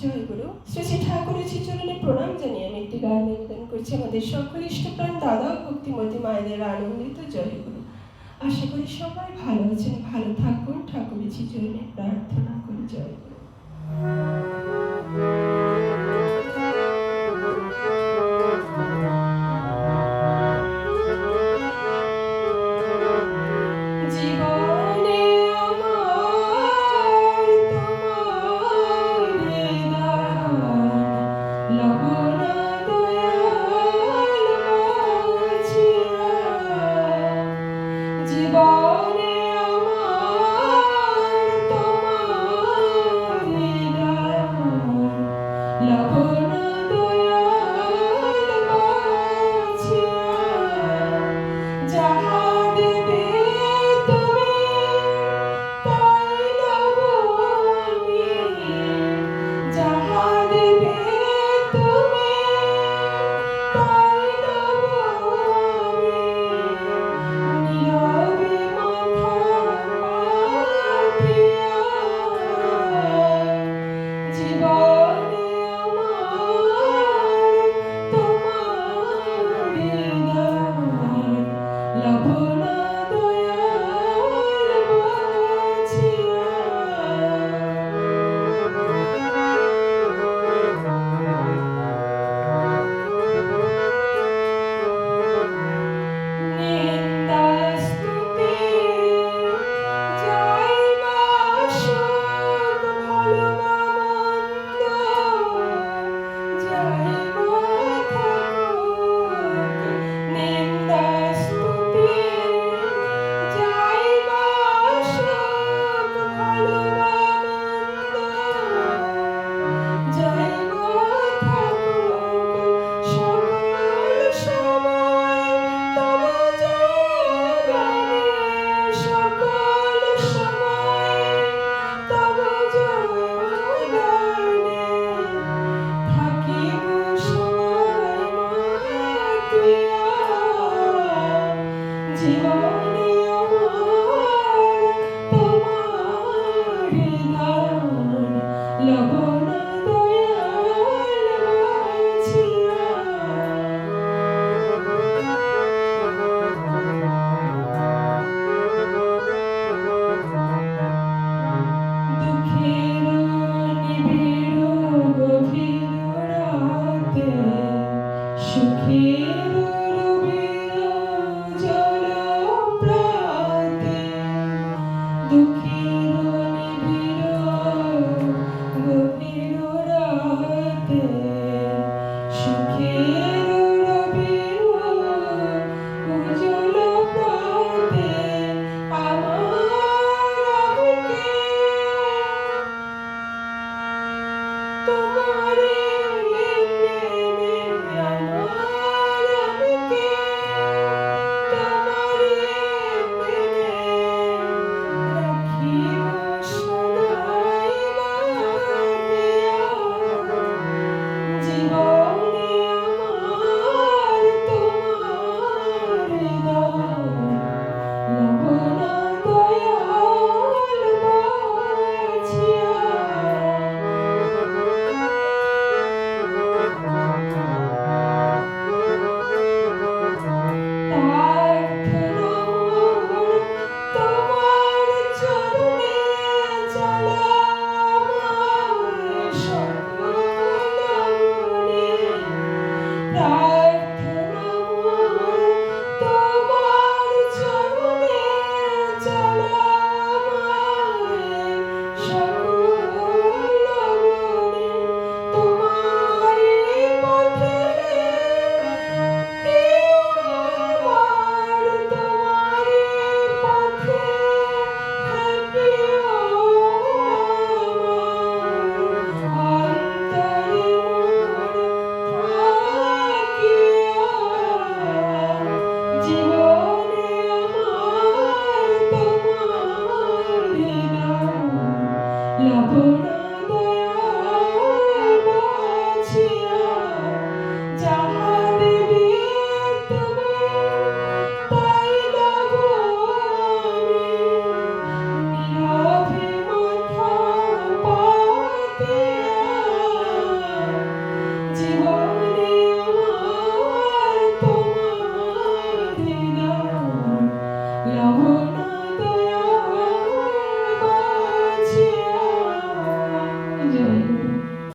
জয়গুরু শ্রী শ্রী ঠাকুরের চরণে প্রণাম জানিয়ে আমি একটি গান নিবেদন করছি। আমাদের সকল ইষ্টপ্রাণ দাদা ভক্তিমতী মায়েদের আনন্দিত জয়গুরু। আশা করি সবাই ভালো আছেন, ভালো থাকুন। ঠাকুরের চরণে প্রার্থনা করি জয়গুরু। 영원히 থাকে সুখী।